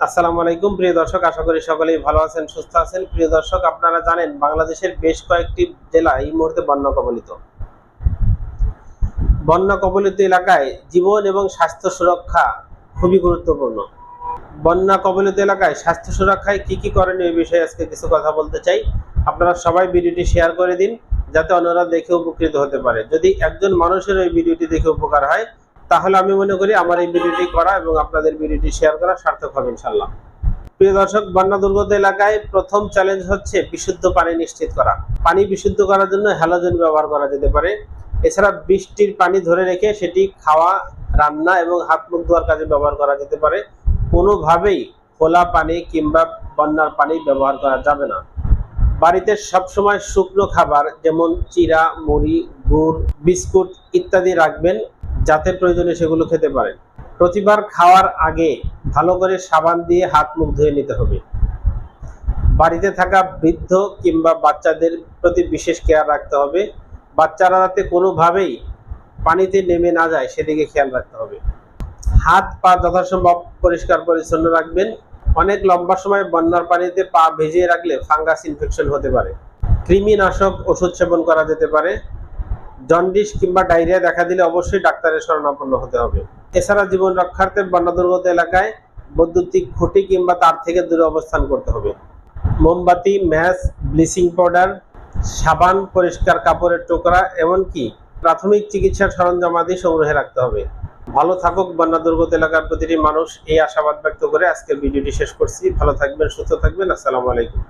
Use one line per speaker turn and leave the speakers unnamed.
আসসালামু আলাইকুম। প্রিয় দর্শক, আশা করি সকলেই ভালো আছেন, সুস্থ আছেন। প্রিয় দর্শক, আপনারা জানেন বাংলাদেশের বেশ কয়েকটি জেলা এই মুহূর্তে বন্যা কবলিত। বন্যা কবলিত এলাকায় জীবন এবং স্বাস্থ্য সুরক্ষা খুবই গুরুত্বপূর্ণ। বন্যা কবলিত এলাকায় স্বাস্থ্য সুরক্ষায় কি কি করণীয় বিষয়ে আজকে কিছু কথা বলতে চাই। আপনারা সবাই ভিডিওটি শেয়ার করে দিন, যাতে অন্যরা দেখে উপকৃত হতে পারে। যদি একজন মানুষের ওই ভিডিওটি দেখে উপকার হয় তাহলে আমি মনে করি আমার এই ভিডিওটি করা এবং আপনাদের ভিডিওটি শেয়ার করা সার্থক হবে ইনশাল্লাহ প্রিয় দর্শক, বন্যা দুর্গত এলাকায় প্রথম চ্যালেঞ্জ হচ্ছে বিশুদ্ধ পানি নিশ্চিত করা। পানি বিশুদ্ধ করার জন্য হ্যালোজেন ব্যবহার করা যেতে পারে। এছাড়া বৃষ্টির পানি ধরে রেখে সেটি খাওয়া, রান্না এবং হাত মুখ ধোয়ার কাজে ব্যবহার করা যেতে পারে। কোনোভাবেই খোলা পানি কিংবা বন্যার পানি ব্যবহার করা যাবে না। বাড়িতে সবসময় শুকনো খাবার যেমন চিরা, মুড়ি, গুড়, বিস্কুট ইত্যাদি রাখবেন। যাতে প্রয়োজনে সেগুলো খেতে পারেন। প্রতিবার খাওয়ার আগে ভালো করে সাবান দিয়ে হাত মুখ ধুয়ে নিতে হবে। বাড়িতে থাকা বৃদ্ধ কিংবা বাচ্চাদের প্রতি বিশেষ কেয়ার রাখতে হবে। বাচ্চারা যাতে কোনোভাবেই পানিতে নেমে না যায়, সেদিকে খেয়াল রাখতে হবে। হাত পা যথাসম্ভব পরিষ্কার পরিচ্ছন্ন রাখবেন। অনেক লম্বা সময় বন্যার পানিতে পা ভিজিয়ে রাখলে ফাঙ্গাস ইনফেকশন হতে পারে। কৃমিনাশক ওষুধ সেবন করা যেতে পারে। জন্ডিস কিংবা ডায়রিয়া দেখা দিলে অবশ্যই ডাক্তারের শরণাপন্ন হতে হবে। এছাড়া জীবন রক্ষার্থে বন্যা দুর্গত এলাকায় বৈদ্যুতিক খুঁটি কিংবা তার থেকে দূরে অবস্থান করতে হবে। মোমবাতি ম্যাচ ব্লিচিং পাউডার, সাবান, পরিষ্কার কাপড়ের টুকরা, এমনকি প্রাথমিক চিকিৎসার সরঞ্জামাদি সংগ্রহে রাখতে হবে। ভালো থাকুক বন্যা দুর্গত এলাকার প্রতিটি মানুষ, এই আশাবাদ ব্যক্ত করে আজকের ভিডিওটি শেষ করছি। ভালো থাকবেন, সুস্থ থাকবেন। আসসালামু আলাইকুম।